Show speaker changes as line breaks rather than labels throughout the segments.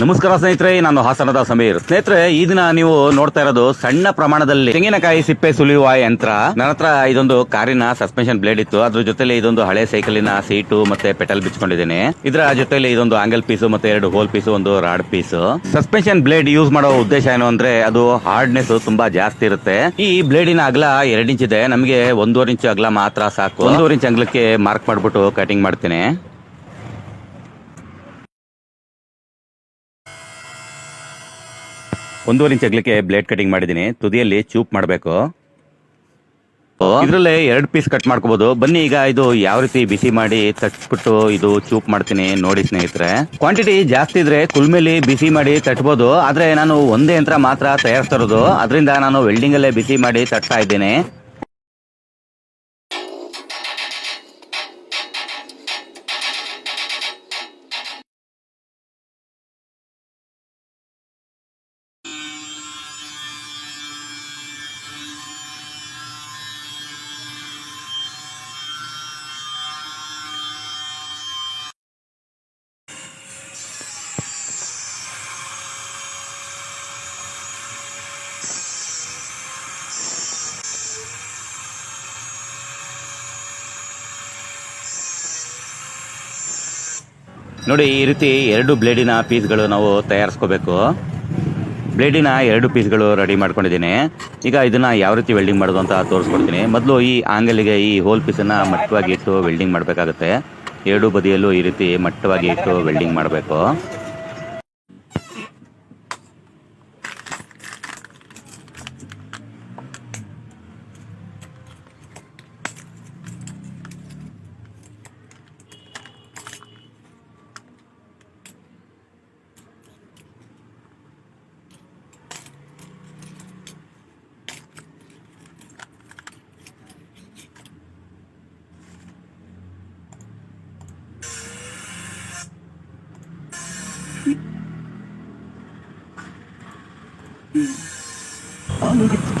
ನಮಸ್ಕಾರ ಸ್ನೇಹಿತರೆ, ನಾನು ಹಾಸನದ ಸಮೀರ್. ಸ್ನೇಹಿತರೆ, ಈ ದಿನ ನೀವು ನೋಡ್ತಾ ಇರೋದು ಸಣ್ಣ ಪ್ರಮಾಣದಲ್ಲಿ ತೆಂಗಿನಕಾಯಿ ಸಿಪ್ಪೆ ಸುಲಿಯುವ ಯಂತ್ರ. ನನ್ನ ಹತ್ರ ಇದೊಂದು ಕಾರಿನ ಸಸ್ಪೆನ್ಷನ್ ಬ್ಲೇಡ್ ಇತ್ತು. ಅದ್ರ ಜೊತೆಲಿ ಇದೊಂದು ಹಳೆ ಸೈಕಲಿನ ಸೀಟು ಮತ್ತೆ ಪೆಟಲ್ ಬಿಚ್ಕೊಂಡಿದ್ದೀನಿ. ಇದರ ಜೊತೆಲಿ ಇದೊಂದು ಆಂಗಲ್ ಪೀಸು ಮತ್ತೆ ಎರಡು ಹೋಲ್ ಪೀಸು ಒಂದು rod piece suspension blade use ಮಾಡೋ ಉದ್ದೇಶ ಏನು ಅಂದ್ರೆ, ಅದು ಹಾರ್ಡ್ನೆಸ್ ತುಂಬಾ ಜಾಸ್ತಿ ಇರುತ್ತೆ. ಈ ಬ್ಲೇಡಿನ ಅಗಲ ಎರಡ್ ಇಂಚ್ ಇದೆ. ನಮಗೆ ಒಂದೂವರೆ ಇಂಚು ಅಗಲ ಮಾತ್ರ ಸಾಕು. ಒಂದೂವರೆ ಇಂಚ್ ಅಗಲಕ್ಕೆ ಮಾರ್ಕ್ ಮಾಡ್ಬಿಟ್ಟು ಕಟಿಂಗ್ ಮಾಡ್ತೀನಿ. ಒಂದೂವರೆ ಇಂಚ್ ಅಗಲಕ್ಕೆ ಬ್ಲೇಡ್ ಕಟಿಂಗ್ ಮಾಡಿದ್ದೀನಿ. ತುದಿಯಲ್ಲಿ ಚೂಪ್ ಮಾಡಬೇಕು. ಇದರಲ್ಲೇ ಎರಡು ಪೀಸ್ ಕಟ್ ಮಾಡ್ಕೋಬಹುದು ಬನ್ನಿ ಈಗ ಇದು ಯಾವ ರೀತಿ ಬಿಸಿ ಮಾಡಿ ತಟ್ಬಿಟ್ಟು ಇದು ಚೂಪ್ ಮಾಡ್ತೀನಿ ನೋಡಿ ಸ್ನೇಹಿತರೆ. ಕ್ವಾಂಟಿಟಿ ಜಾಸ್ತಿ ಇದ್ರೆ ಕುಲ್ಮೇಲಿ ಬಿಸಿ ಮಾಡಿ ತಟ್ಬೋದು. ಆದ್ರೆ ನಾನು ಒಂದೇ ಯಂತ್ರ ಮಾತ್ರ ತಯಾರಿಸ್ತಾ ಇರೋದು. ಅದರಿಂದ ನಾನು ವೆಲ್ಡಿಂಗ್ ಅಲ್ಲೇ ಬಿಸಿ ಮಾಡಿ ತಟ್ತಾ ಇದ್ದೀನಿ. ನೋಡಿ, ಈ ರೀತಿ ಎರಡು ಬ್ಲೇಡಿನ ಪೀಸ್ಗಳು ನಾವು ತಯಾರಿಸ್ಕೋಬೇಕು. ಬ್ಲೇಡಿನ ಎರಡು ಪೀಸ್ಗಳು ರೆಡಿ ಮಾಡ್ಕೊಂಡಿದ್ದೀನಿ. ಈಗ ಇದನ್ನು ಯಾವ ರೀತಿ ವೆಲ್ಡಿಂಗ್ ಮಾಡೋದು ಅಂತ ತೋರಿಸ್ಕೊಡ್ತೀನಿ. ಮೊದಲು ಈ ಆಂಗಲಿಗೆ ಈ ಹೋಲ್ ಪೀಸನ್ನು ಮಟ್ಟವಾಗಿ ಇಟ್ಟು ವೆಲ್ಡಿಂಗ್ ಮಾಡಬೇಕಾಗುತ್ತೆ. ಎರಡು ಬದಿಯಲ್ಲೂ ಈ ರೀತಿ ಮಟ್ಟವಾಗಿ ಇಟ್ಟು ವೆಲ್ಡಿಂಗ್ ಮಾಡಬೇಕು.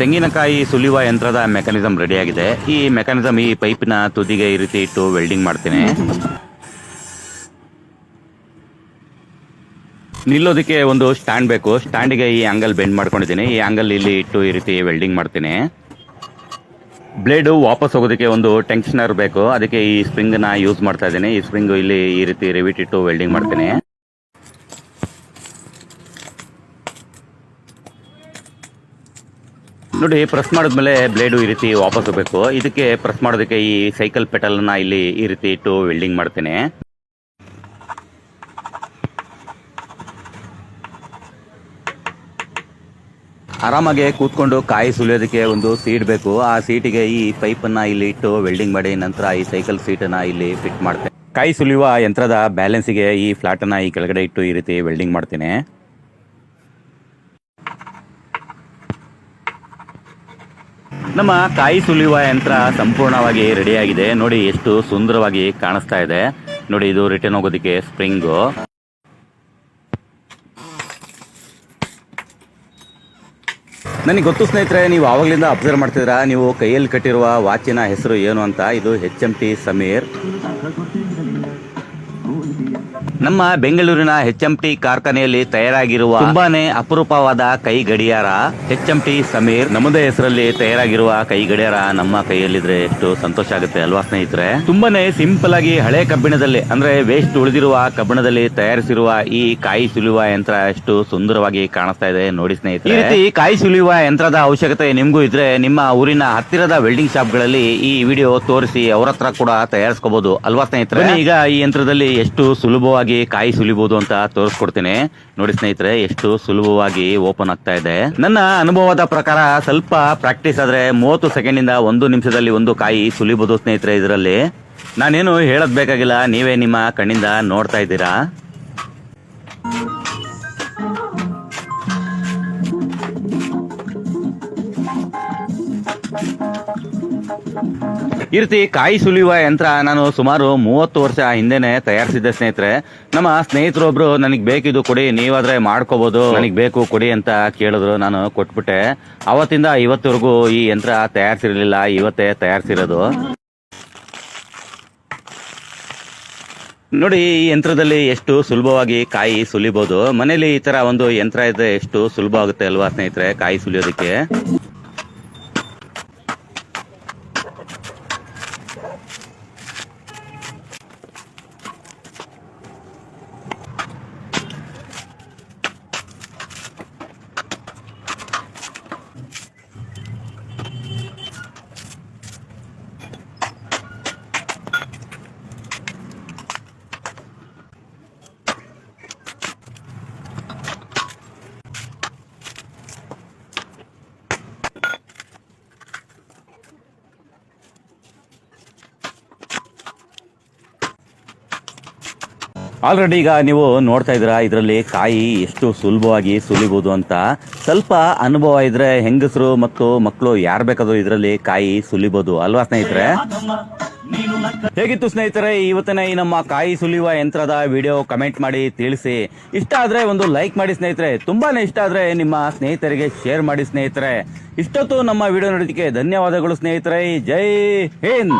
ತೆಂಗಿನಕಾಯಿ ಸುಲಿಯುವ ಯಂತ್ರದ ಮೆಕಾನಿಸಮ್ ರೆಡಿ ಆಗಿದೆ ಈ ಮೆಕಾನಿಸಂ ಈ ಪೈಪಿನ ತುದಿಗೆ ಈ ರೀತಿ ಇಟ್ಟು ವೆಲ್ಡಿಂಗ್ ಮಾಡ್ತೀನಿ. ನಿಲ್ಲೋದಕ್ಕೆ ಒಂದು ಸ್ಟ್ಯಾಂಡ್ ಬೇಕು. ಸ್ಟ್ಯಾಂಡಿಗೆ ಈ ಆಂಗಲ್ ಬೆಂಡ್ ಮಾಡ್ಕೊಂಡಿದ್ದೀನಿ. ಈ ಆಂಗಲ್ ಇಲ್ಲಿ ಇಟ್ಟು ಈ ರೀತಿ ವೆಲ್ಡಿಂಗ್ ಮಾಡ್ತೀನಿ. ಬ್ಲೇಡು ವಾಪಸ್ ಹೋಗೋದಕ್ಕೆ ಒಂದು ಟೆನ್ಷನರ್ ಬೇಕು. ಅದಕ್ಕೆ ಈ ಸ್ಪ್ರಿಂಗ್ನ ಯೂಸ್ ಮಾಡ್ತಾ ಇದ್ದೀನಿ. ಈ ಸ್ಪ್ರಿಂಗ್ ಇಲ್ಲಿ ಈ ರೀತಿ ರಿವಿಟ್ ಇಟ್ಟು ವೆಲ್ಡಿಂಗ್ ಮಾಡ್ತೀನಿ. ನೋಡಿ ಪ್ರೆಸ್ ಮಾಡಿದ್ಮೇಲೆ ಬ್ಲೇಡು ಈ ರೀತಿ ವಾಪಸ್ ಹೋಗಬೇಕು. ಇದಕ್ಕೆ ಪ್ರೆಸ್ ಮಾಡೋದಕ್ಕೆ ಈ ಸೈಕಲ್ ಪೆಟಲ್ನ ಇಲ್ಲಿ ಈ ರೀತಿ ಇಟ್ಟು ವೆಲ್ಡಿಂಗ್ ಮಾಡ್ತೇನೆ. ಆರಾಮಾಗಿ ಕೂತ್ಕೊಂಡು ಕಾಯಿ ಸುಲಿಯೋದಕ್ಕೆ ಒಂದು ಸೀಟ್ ಬೇಕು. ಆ ಸೀಟಿಗೆ ಈ ಪೈಪನ್ನ ಇಲ್ಲಿ ಇಟ್ಟು ವೆಲ್ಡಿಂಗ್ ಮಾಡಿ ನಂತರ ಈ ಸೈಕಲ್ ಸೀಟನ್ನ ಇಲ್ಲಿ ಫಿಟ್ ಮಾಡ್ತೇನೆ. ಕಾಯಿ ಸುಲಿಯುವ ಯಂತ್ರದ ಬ್ಯಾಲೆನ್ಸಿಗೆ ಈ ಫ್ಲಾಟನ್ನು ಈ ಕೆಳಗಡೆ ಇಟ್ಟು ಈ ರೀತಿ ವೆಲ್ಡಿಂಗ್ ಮಾಡ್ತೀನಿ. ನಮ್ಮ ಕಾಯಿ ಸುಲಿಯುವ ಯಂತ್ರ ಸಂಪೂರ್ಣವಾಗಿ ರೆಡಿಯಾಗಿದೆ. ನೋಡಿ, ಎಷ್ಟು ಸುಂದರವಾಗಿ ಕಾಣಿಸ್ತಾ ಇದೆ. ನೋಡಿ, ಇದು ರಿಟರ್ನ್ ಹೋಗೋದಕ್ಕೆ ಸ್ಪ್ರಿಂಗು ನನಗೆ ಗೊತ್ತು ಸ್ನೇಹಿತರೆ, ನೀವು ಆವಾಗಲಿಂದ ಅಬ್ಸರ್ವ್ ಮಾಡ್ತಿದ್ರ ನೀವು ಕೈಯಲ್ಲಿ ಕಟ್ಟಿರುವ ವಾಚಿನ ಹೆಸರು ಏನು ಅಂತ? ಇದು ಹೆಚ್ ಎಂ ಟಿ ಸಮೀರ್ ನಮ್ಮ ಬೆಂಗಳೂರಿನ ಎಚ್ ಎಂ ಟಿ ಕಾರ್ಖಾನೆಯಲ್ಲಿ ತಯಾರಾಗಿರುವ ತುಂಬಾನೇ ಅಪರೂಪವಾದ ಕೈ ಗಡಿಯಾರ ಎಚ್ ಎಂ ಟಿ ಸಮೀರ್ ನಮ್ಮದೇ ಹೆಸರಲ್ಲಿ ತಯಾರಾಗಿರುವ ಕೈ ಗಡಿಯಾರ ನಮ್ಮ ಕೈಯಲ್ಲಿದ್ರೆ ಎಷ್ಟು ಸಂತೋಷ ಆಗುತ್ತೆ ಅಲ್ವಾ ಸ್ನೇಹಿತರೆ? ತುಂಬಾನೇ ಸಿಂಪಲ್ ಆಗಿ ಹಳೆ ಕಬ್ಬಿಣದಲ್ಲಿ, ಅಂದ್ರೆ ವೇಸ್ಟ್ ಉಳಿದಿರುವ ಕಬ್ಬಿಣದಲ್ಲಿ ತಯಾರಿಸಿರುವ ಈ ಕಾಯಿ ಸುಲಿಯುವ ಯಂತ್ರ ಎಷ್ಟು ಸುಂದರವಾಗಿ ಕಾಣಿಸ್ತಾ ಇದೆ ನೋಡಿ ಸ್ನೇಹಿತರೆ. ಈ ರೀತಿ ಕಾಯಿ ಸುಲಿಯುವ ಯಂತ್ರದ ಅವಶ್ಯಕತೆ ನಿಮಗೂ ಇದ್ರೆ ನಿಮ್ಮ ಊರಿನ ಹತ್ತಿರದ ವೆಲ್ಡಿಂಗ್ ಶಾಪ್ಗಳಲ್ಲಿ ಈ ವಿಡಿಯೋ ತೋರಿಸಿ ಅವರ ಹತ್ರ ಕೂಡ ತಯಾರಿಸ್ಕೋಬಹುದು ಅಲ್ವಾ ಸ್ನೇಹಿತರೆ? ಈಗ ಈ ಯಂತ್ರದಲ್ಲಿ ಎಷ್ಟು ಸುಲಭವಾಗಿ ಕಾಯಿ ಸುಲಿಬಹುದು ಅಂತ ತೋರಿಸ್ಕೊಡ್ತೀನಿ. ನೋಡಿ ಸ್ನೇಹಿತರೆ, ಎಷ್ಟು ಸುಲಭವಾಗಿ ಓಪನ್ ಆಗ್ತಾ ಇದೆ. ನನ್ನ ಅನುಭವದ ಪ್ರಕಾರ ಸ್ವಲ್ಪ ಪ್ರಾಕ್ಟೀಸ್ ಆದ್ರೆ ಮೂವತ್ತು ಸೆಕೆಂಡ್ ಇಂದ ಒಂದು ನಿಮಿಷದಲ್ಲಿ ಒಂದು ಕಾಯಿ ಸುಲಿಬಹುದು ಸ್ನೇಹಿತರೆ ಇದರಲ್ಲಿ. ನಾನೇನು ಹೇಳದ್ ಬೇಕಾಗಿಲ್ಲ, ನೀವೇ ನಿಮ್ಮ ಕಣ್ಣಿಂದ ನೋಡ್ತಾ ಇದ್ದೀರಾ? ಈ ಕಾಯಿ ಸುಲಿಯುವ ಯಂತ್ರ ನಾನು ಸುಮಾರು ಮೂವತ್ತು ವರ್ಷ ಹಿಂದೆನೆ ತಯಾರಿಸಿದ್ದೆ ಸ್ನೇಹಿತರೆ. ನಮ್ಮ ಸ್ನೇಹಿತರೊಬ್ರು ನನಗೆ ಬೇಕಿದು ಕೊಡಿ, ನೀವಾದ್ರೆ ಮಾಡ್ಕೋಬಹುದು ನನಗೆ ಬೇಕು, ಕೊಡಿ ಅಂತ ಕೇಳಿದ್ರು. ನಾನು ಕೊಟ್ಬಿಟ್ಟೆ. ಅವತ್ತಿಂದ ಇವತ್ತಿವರೆಗೂ ಈ ಯಂತ್ರ ತಯಾರಿಸಿರ್ಲಿಲ್ಲ. ಇವತ್ತೇ ತಯಾರಿಸಿರೋದು. ನೋಡಿ, ಈ ಯಂತ್ರದಲ್ಲಿ ಎಷ್ಟು ಸುಲಭವಾಗಿ ಕಾಯಿ ಸುಲಿಬಹುದು ಮನೇಲಿ ಈ ತರ ಒಂದು ಯಂತ್ರ ಇದ್ರೆ ಎಷ್ಟು ಸುಲಭ ಆಗುತ್ತೆ ಅಲ್ವಾ ಸ್ನೇಹಿತರೆ, ಕಾಯಿ ಸುಲಿಯೋದಕ್ಕೆ? ಆಲ್ರೆಡಿ ಈಗ ನೀವು ನೋಡ್ತಾ ಇದ್ದೀರಾ, ಇದರಲ್ಲಿ ಕಾಯಿ ಎಷ್ಟು ಸುಲಭವಾಗಿ ಸುಲಿಬಹುದು ಅಂತ. ಸ್ವಲ್ಪ ಅನುಭವ ಇದ್ರೆ ಹೆಂಗಸರು ಮತ್ತು ಮಕ್ಕಳು ಯಾರು ಬೇಕಾದ್ರೂ ಇದರಲ್ಲಿ ಕಾಯಿ ಸುಲಿಬಹುದು ಅಲ್ವಾ ಸ್ನೇಹಿತರೆ? ಹೇಗಿತ್ತು ಸ್ನೇಹಿತರೆ, ಇವತ್ತಿನ ಈ ನಮ್ಮ ಕಾಯಿ ಸುಲಿಯುವ ಯಂತ್ರದ ವಿಡಿಯೋ ಕಮೆಂಟ್ ಮಾಡಿ ತಿಳಿಸಿ. ಇಷ್ಟ ಆದ್ರೆ ಒಂದು ಲೈಕ್ ಮಾಡಿ ಸ್ನೇಹಿತರೆ. ತುಂಬಾನೇ ಇಷ್ಟ ಆದ್ರೆ ನಿಮ್ಮ ಸ್ನೇಹಿತರಿಗೆ ಶೇರ್ ಮಾಡಿ ಸ್ನೇಹಿತರೆ. ಇಷ್ಟೊತ್ತು ನಮ್ಮ ವಿಡಿಯೋ ನೋಡೋದಕ್ಕೆ ಧನ್ಯವಾದಗಳು ಸ್ನೇಹಿತರೆ. ಜೈ ಹಿಂದ್!